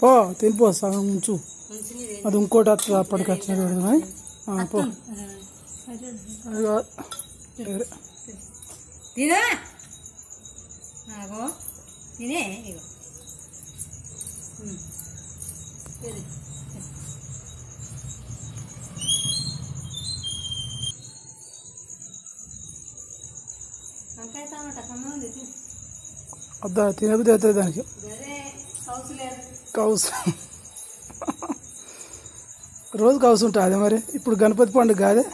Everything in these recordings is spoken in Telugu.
పో తినిపో సగం ఉంచు. అది ఇంకోటి వస్తుంది అప్పటికి ఆ, పో. తినా. వద్దా తినబుద్ధి అవుతుంది దానికి. కౌసు. రోజు కౌసు ఉంటుంది అదే మరి. ఇప్పుడు గణపతి పండుగ కాదే.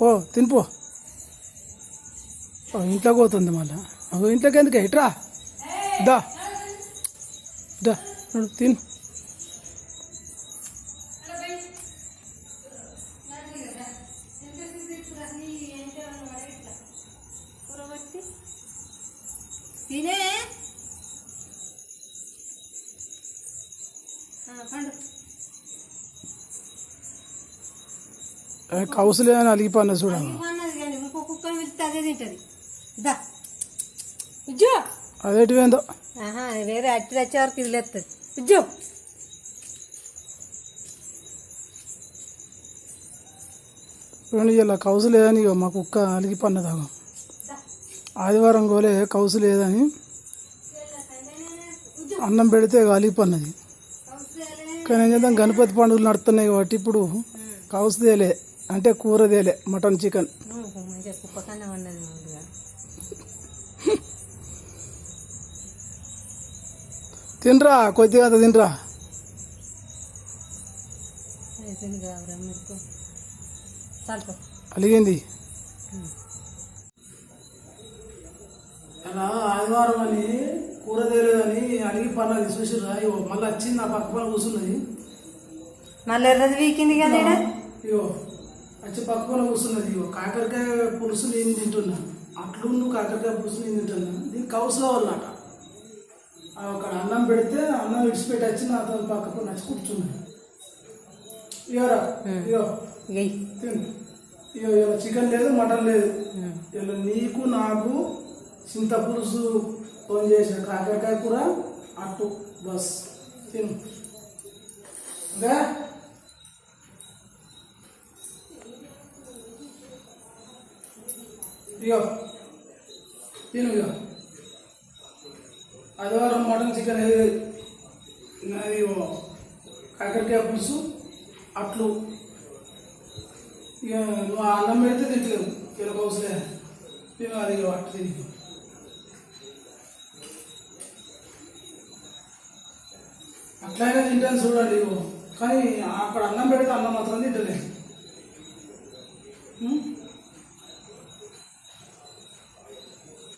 పో తినిపో. ఇంట్లోకి పోతుంది మళ్ళా. ఇంట్లోకి ఎందుకు ఇట్రా దా. దా. తిను. తినే? కౌసులే అని అలిగిపోయినా కానీ ఇంకో కుక్కని పిలిస్తే అదే తింటది. దా ఉజ్జో. అదేటివేందో. వేరే అట్టి తెచ్చే వరకు ఇది లేస్తుంది ఉజ్జో. రెండు ఇలా కౌసు లేదని మా కుక్క అలిగిపోన్నదాగో ఆదివారం గోలే కౌసు లేదని అన్నం పెడితే అలిగిపోన్నది కానీ ఏం చేద్దాం? గణపతి పండుగలు నడుస్తున్నాయి కాబట్టి ఇప్పుడు కౌసు తేలే అంటే కూర తేలే మటన్ చికెన్. తినరా? కొద్దిగా తినరా? అలిగింది. అలా ఆదివారం అని కూర తేలేదని అడిగి పన్నది చూసిర్రా ఇగో మళ్ళీ వచ్చింది నా పక్క పని కూర్చున్నది. మళ్ళీ ఎర్రది వీకింది కదా ఇగో వచ్చి పక్క పని కూర్చున్నది. ఇగో కాకరకాయ పులుసు నేను తింటున్నా. అట్లుండు కాకరకాయ పులుసు నేను తింటున్నా. దీనికి కౌసు కావాలన్నట అక్కడ అన్నం పెడితే అన్నం విడిచిపెట్టి వచ్చి నాతో పక్క పని వచ్చి కూర్చున్నాడు ఇగోరా ఇగో. వెయ్యి తిను చికెన్ లేదు మటన్ లేదు. ఇలా నీకు నాకు చింత పులుసు ఫోన్ చేసిన కాకరకాయ కూర అట్టు బస్. తిను. ఓకే ఇగో తిను ఇగో. ఆదివారం మటన్ చికెన్ ఏది? నాది ఇగో కాకరకాయ పులుసు అట్లు. ఇక నువ్వు అన్నం పెడితే తింటలేవు. కిలో కోసలే తిను అది ఇక అట్టు తిని అట్లయినా తింటాను చూడండి కానీ అక్కడ అన్నం పెడితే అన్నం మాత్రం